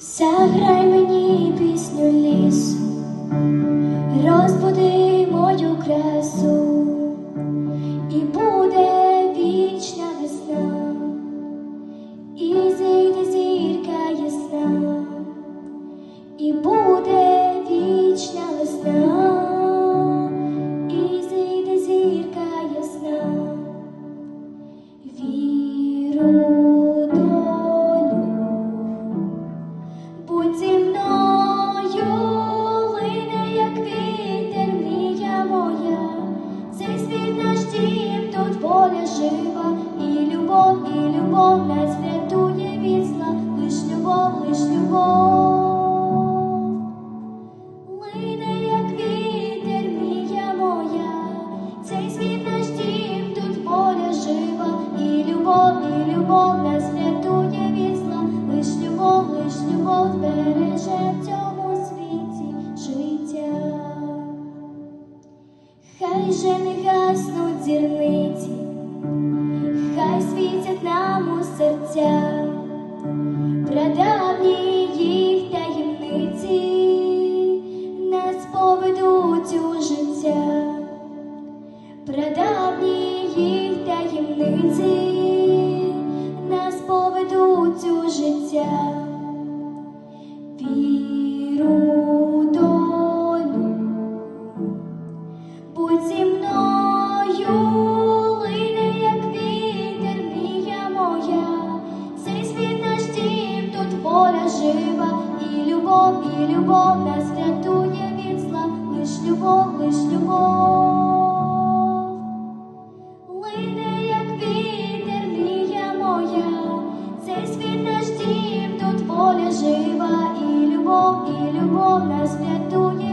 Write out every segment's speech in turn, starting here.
Заграй мені пісню лісу, розбуди мою красу, і буде вічна весна, і любов нас врятує від зла, лиш любов, лиш любов. Лине, як вітер, мрія моя, цей світ наш дім, тут воля жива, і любов, і любов нас врятує від лиш любов, лиш любов береже в цьому світі життя. Хай же не гаснуть зірниці, серця, прадавні їх таємниці нас поведуть у життя, прадавні воля жива, і любов, і любов нас рятує від зла, лиш любов, лиш любов. Лине, як вітер, мрія моя, цей світ наш дім, тут воля жива, і любов, і любов нас врятує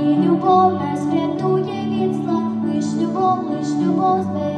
і любов нас врятує від зла, лиш любов, лиш любов цьому